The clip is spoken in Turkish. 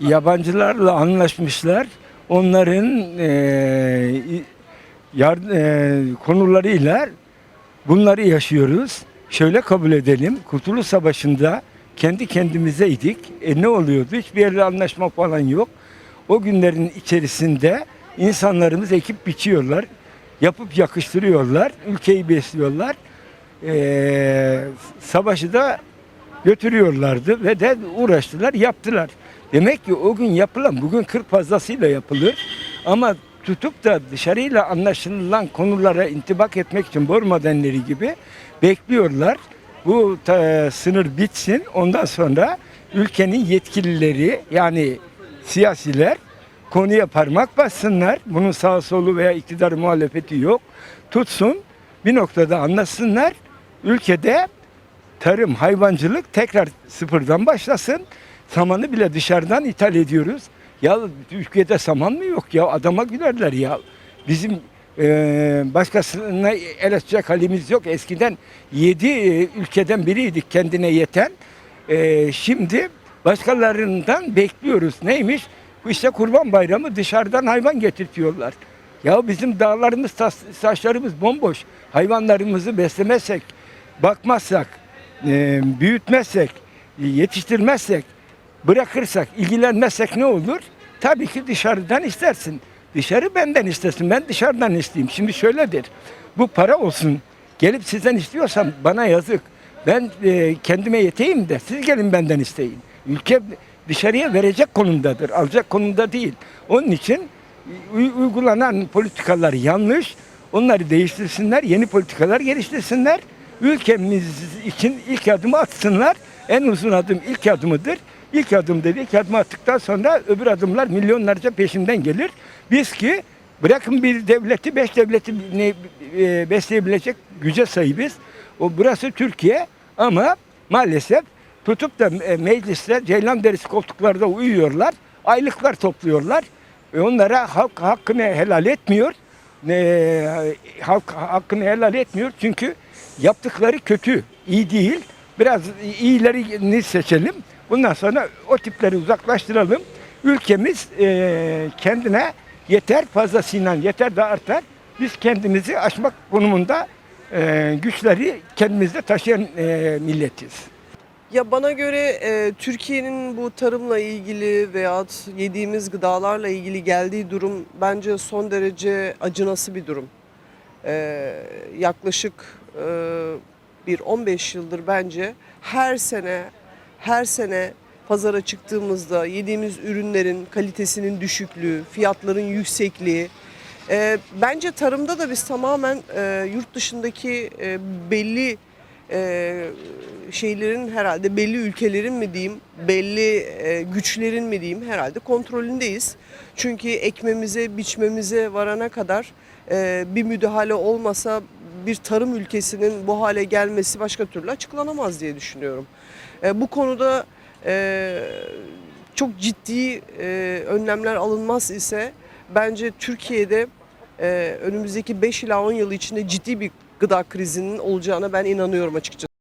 Yabancılarla anlaşmışlar. Onların e, yar, e, konularıyla bunları yaşıyoruz. Şöyle kabul edelim. Kurtuluş Savaşı'nda kendi kendimizeydik. E ne oluyordu? Hiçbir yerle anlaşma falan yok. O günlerin içerisinde insanlarımız ekip biçiyorlar. Yapıp yakıştırıyorlar. Ülkeyi besliyorlar. E, savaşı da götürüyorlardı ve de uğraştılar, yaptılar. Demek ki o gün yapılan bugün 40 fazlasıyla yapılır. Ama tutup da dışarıyla anlaşılan konulara intibak etmek için bor madenleri gibi bekliyorlar. Bu ta- sınır bitsin. Ondan sonra ülkenin yetkilileri yani siyasiler konuya parmak bassınlar. Bunun sağ solu veya iktidar muhalefeti yok. Tutsun bir noktada anlasınlar. Ülkede tarım, hayvancılık tekrar sıfırdan başlasın. Samanı bile dışarıdan ithal ediyoruz. Ya Türkiye'de saman mı yok ya? Adama gülerler ya. Bizim e, başkasına el açacak halimiz yok. Eskiden yedi e, ülkeden biriydik kendine yeten. E, şimdi başkalarından bekliyoruz. Neymiş? İşte kurban bayramı dışarıdan hayvan getirtiyorlar. Ya bizim dağlarımız, tas, taşlarımız bomboş. Hayvanlarımızı beslemezsek, bakmazsak, e, büyütmezsek, yetiştirmezsek, bırakırsak, ilgilenmezsek ne olur? Tabii ki dışarıdan istersin. Dışarı benden istesin, ben dışarıdan isteyeyim. Şimdi şöyledir, bu para olsun. Gelip sizden istiyorsam bana yazık. Ben e, kendime yeteyim de siz gelin benden isteyin. Ülke dışarıya verecek konumdadır, alacak konumda değil. Onun için uy- uygulanan politikalar yanlış. Onları değiştirsinler, yeni politikalar geliştirsinler. Ülkemiz için ilk adımı atsınlar. En uzun adım ilk adımıdır. İlk adım dedi, ilk adımı attıktan sonra öbür adımlar milyonlarca peşinden gelir. Biz ki bırakın bir devleti, beş devleti e, besleyebilecek güce sahibiz. O burası Türkiye ama maalesef tutup da e, mecliste ceylan derisi koltuklarda uyuyorlar. Aylıklar topluyorlar. E onlara halk hakkını helal etmiyor. E, halk hakkını helal etmiyor çünkü yaptıkları kötü, iyi değil. Biraz iyilerini seçelim. Bundan sonra o tipleri uzaklaştıralım. Ülkemiz e, kendine yeter fazlasıyla yeter de artar. Biz kendimizi aşmak konumunda e, güçleri kendimizde taşıyan e, milletiz. Ya bana göre e, Türkiye'nin bu tarımla ilgili veya yediğimiz gıdalarla ilgili geldiği durum bence son derece acınası bir durum. E, yaklaşık e, bir 15 yıldır bence her sene her sene pazara çıktığımızda yediğimiz ürünlerin kalitesinin düşüklüğü, fiyatların yüksekliği, e, bence tarımda da biz tamamen e, yurt dışındaki e, belli e, şeylerin herhalde belli ülkelerin mi diyeyim, belli e, güçlerin mi diyeyim herhalde kontrolündeyiz. Çünkü ekmemize, biçmemize varana kadar e, bir müdahale olmasa bir tarım ülkesinin bu hale gelmesi başka türlü açıklanamaz diye düşünüyorum. Bu konuda çok ciddi önlemler alınmaz ise bence Türkiye'de önümüzdeki 5 ila 10 yıl içinde ciddi bir gıda krizinin olacağına ben inanıyorum açıkçası.